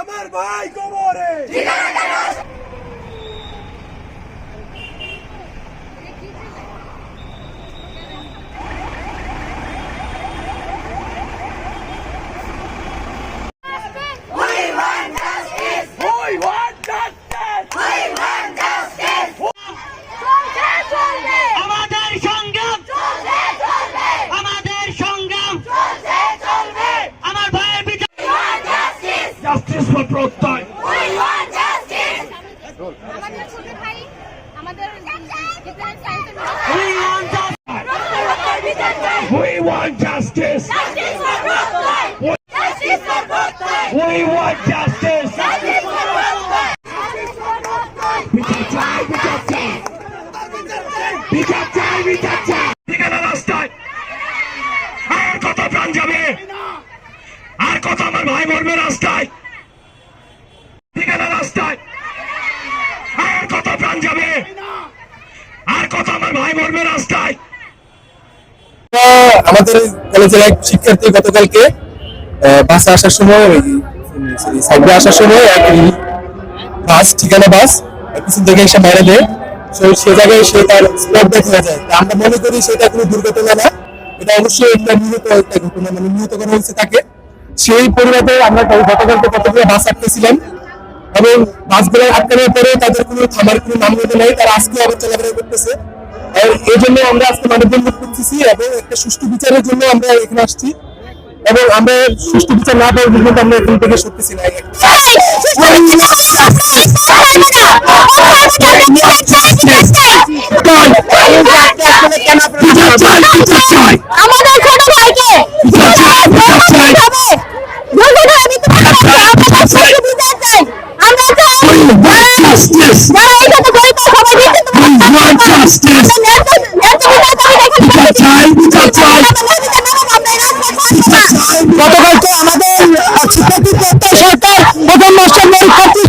আমার ভাই কবরে ঠিকানা justice for Prottoy We want justice. Justice for Brooklyn. Justice. We want justice. We for Brooklyn. Justice for Brooklyn. We can try. We can try. We can try. We can try. We can understand. আর কত প্রাণ যাবে আর কত আমার ভাই মরবে রাস্তায় আমাদের কলেজের এক শিক্ষার্থী গতকালকে বাসে আসার সময় সাইডে আসার সময় বাস ঠিকানা বাস এসে দেয়। সে জায়গায় সে তার স্পট যায়। আমরা মনে করি সেটা কোনো দুর্ঘটনা না। এটা অবশ্যই একটা নিহত একটা ঘটনা মানে নিহত করা হয়েছে তাকে। সেই পরিবারে আমরা গতকালকে কতগুলো বাস আটকেছিলাম। এবং বাসগুলো আটকানোর পরে তাদের কোনো থামার কোনো নাম নাই। তারা আজকে আবার চলাফেরা করতেছে। এই জন্য আমরা আজকে মানববন্ধন করতেছি এবং একটা সুষ্ঠু বিচারের জন্য আমরা এখানে আসছি এবং আমরা সুষ্ঠু বিচার না পাওয়া পর্যন্ত আমরা এখান থেকে সরতেছি না আমাদের ছোট ভাইকে আমরা চাই justice. গতকালকে আমাদের শিক্ষার্থী প্রত্যয় সরকার প্রথম মাস্টার পরীক্ষার্থী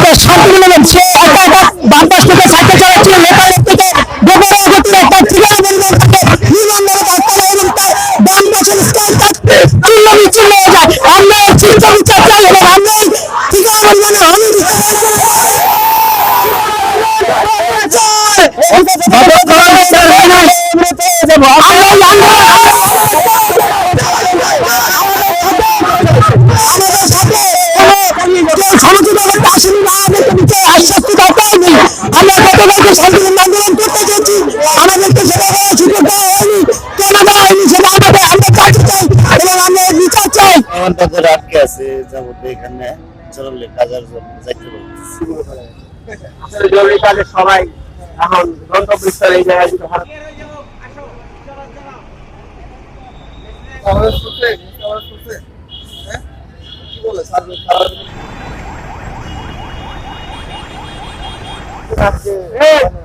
সে শান্তিমূলক সে একা একা বাম পাশ থেকে সাইকেল চালাচ্ছিল নেপাল থেকে গোবরা গতির একটা ঠিকানা এবং তার বাম পাশের স্কাই থাকতে বিচ্ছিন্ন হয়ে যায়। আমরা এই চিন্তা বিচার চাই এবং আমরা এই ঠিকানা পরিমাণে আমি আমাদের সমঝোতা করতে আসেনি বা আমাদেরকে নিচে আশ্বস্ত দরকার নেই শান্তিপূর্ণ আন্দোলন করতে গেছি আমাদেরকে সেটা দেওয়ার সুযোগ দেওয়া হয়নি। কেন দেওয়া হয়নি সেটা আমাদের আমরা জানতে চাই এবং আমরা বিচার চাই। আমার আটকে আছে যাবতীয় এখানে চললে কাজের জন্য যাইতে জরুরি কাজে সবাই এখন গন্তব্যস্থলে এই জায়গায় দিতে ভালো আজকে